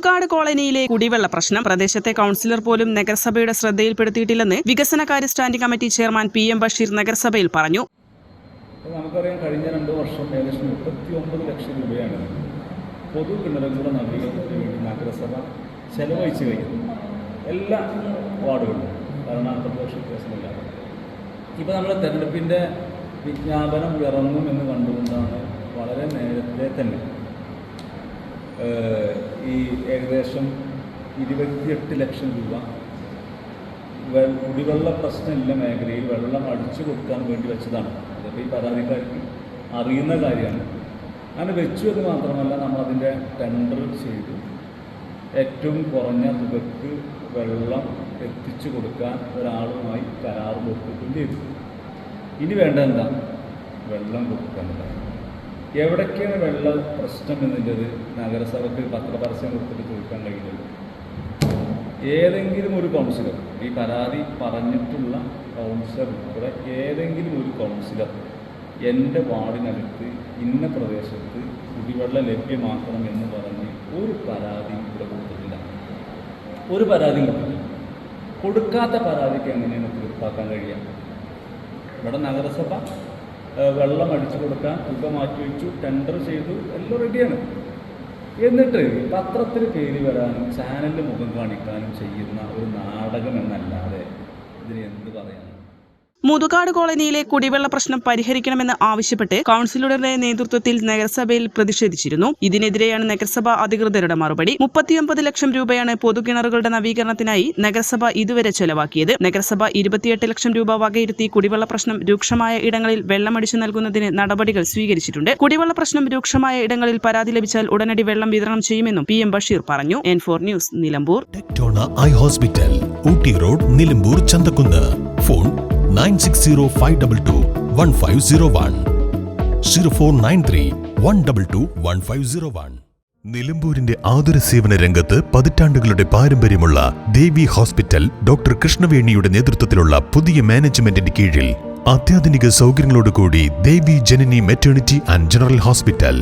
Muthukad കോളനിയിലെ കുടിവെള്ള പ്രശ്നം പ്രദേശത്തെ കൌൺസിലർ പോലും നഗരസഭയുടെ ശ്രദ്ധയിൽപ്പെടുത്തിയിട്ടില്ലെന്ന് വികസന കാര്യ standing committee chairman P M Basheer നഗരസഭയിൽ പറഞ്ഞു. നമുക്കറിയാം കഴിഞ്ഞ രണ്ട് വർഷം ഏകദേശം മുപ്പത്തി ഒമ്പത് ലക്ഷം രൂപയാണ് പൊതു കിണറുകളുടെ നവീകരണത്തിന് വേണ്ടി നഗരസഭ ചെലവഴിച്ചു കഴിഞ്ഞു എല്ലാ വാർഡുകളിലും ഭരണ പ്രതിപക്ഷ വ്യത്യാസമില്ലാതെ. ഇപ്പോൾ നമ്മുടെ തെരഞ്ഞെടുപ്പിന്റെ വിജ്ഞാപനം ഇറങ്ങുമെന്ന് കണ്ടുകൊണ്ടാണ് വളരെ നേരത്തെ തന്നെ ഈ ഏകദേശം ഇരുപത്തിയെട്ട് ലക്ഷം രൂപ. കുടിവെള്ള പ്രശ്നമില്ല മേഖലയിൽ. വെള്ളം അടിച്ചു കൊടുക്കാൻ വേണ്ടി വെച്ചതാണ്. അതൊക്കെ ഈ പരാതിക്കാർക്ക് അറിയുന്ന കാര്യമാണ്. അങ്ങനെ വെച്ചു എന്ന് മാത്രമല്ല നമ്മളതിന്റെ ടെൻഡർ ചെയ്തു. ഏറ്റവും കുറഞ്ഞ തുകക്ക് വെള്ളം എത്തിച്ചു കൊടുക്കാൻ ഒരാളുമായി കരാർ ഒപ്പിട്ടും ചെയ്തു. ഇനി വേണ്ട എന്താ വെള്ളം കൊടുക്കേണ്ടത് എവിടൊക്കെയാണ് വെള്ള പ്രശ്നം എന്നുള്ളത് നഗരസഭയ്ക്ക് പത്രപരസ്യം കൊടുത്തിട്ട് ചോദിക്കാൻ കഴിയില്ലല്ലോ ഏതെങ്കിലും ഒരു കൗൺസിലർ ഈ പരാതി പറഞ്ഞിട്ടുള്ള കൗൺസിലർ ഉൾപ്പെടെ ഏതെങ്കിലും ഒരു കൗൺസിലർ എന്റെ വാർഡിനടുത്ത് ഇന്ന പ്രദേശത്ത് കുടിവെള്ളം ലഭ്യമാക്കണം എന്ന് പറഞ്ഞ് ഒരു പരാതി ഇവിടെ കൊടുത്തിട്ടില്ല. ഒരു പരാതി കൊടുത്തിട്ടില്ല. കൊടുക്കാത്ത പരാതിക്ക് എങ്ങനെയാണ് തീർപ്പാക്കാൻ കഴിയുക? ഇവിടെ നഗരസഭ വെള്ളം അടിച്ചു കൊടുക്കാൻ തുക മാറ്റിവെച്ചു ടെൻഡർ ചെയ്തു എല്ലാം റെഡിയാണ് എന്നിട്ട് പത്രത്തിൽ കയറി വരാനും ചാനലിൽ മുഖം കാണിക്കാനും ചെയ്യുന്ന ഒരു നാടകം എന്നല്ലാതെ ഇതിന് എന്ത് പറയാനാണ്? മുതുകാട് കോളനിയിലെ കുടിവെള്ള പ്രശ്നം പരിഹരിക്കണമെന്ന് ആവശ്യപ്പെട്ട് കൗൺസിലറുടെ നേതൃത്വത്തിൽ നഗരസഭയിൽ പ്രതിഷേധിച്ചിരുന്നു. ഇതിനെതിരെയാണ് നഗരസഭാ അധികൃതരുടെ മറുപടി. മുപ്പത്തിയൊമ്പത് ലക്ഷം രൂപയാണ് പൊതുകിണറുകളുടെ നവീകരണത്തിനായി നഗരസഭ ഇതുവരെ ചെലവാക്കിയത്. നഗരസഭ ഇരുപത്തിയെട്ട് ലക്ഷം രൂപ വകയിരുത്തി കുടിവെള്ള പ്രശ്നം രൂക്ഷമായ ഇടങ്ങളിൽ വെള്ളമടിച്ചു നൽകുന്നതിന് നടപടികൾ സ്വീകരിച്ചിട്ടുണ്ട്. കുടിവെള്ള പ്രശ്നം രൂക്ഷമായ ഇടങ്ങളിൽ പരാതി ലഭിച്ചാൽ ഉടനടി വെള്ളം വിതരണം ചെയ്യുമെന്നും പി എം ബഷീർ പറഞ്ഞു. N four news Nilambur. I hospital Ooty road Nilambur Chanthakkunnu. Phone nine six zero five double two one five zero one. Zero four nine three one double two one five zero one. നിലമ്പൂരിന്റെ ആതുര സേവന രംഗത്ത് പതിറ്റാണ്ടുകളുടെ പാരമ്പര്യമുള്ള ദേവി hospital doctor കൃഷ്ണവേണിയുടെ നേതൃത്വത്തിലുള്ള പുതിയ മാനേജ്മെന്റിന്റെ കീഴിൽ അത്യാധുനിക സൗകര്യങ്ങളോടുകൂടി Devi Janani maternity and general hospital.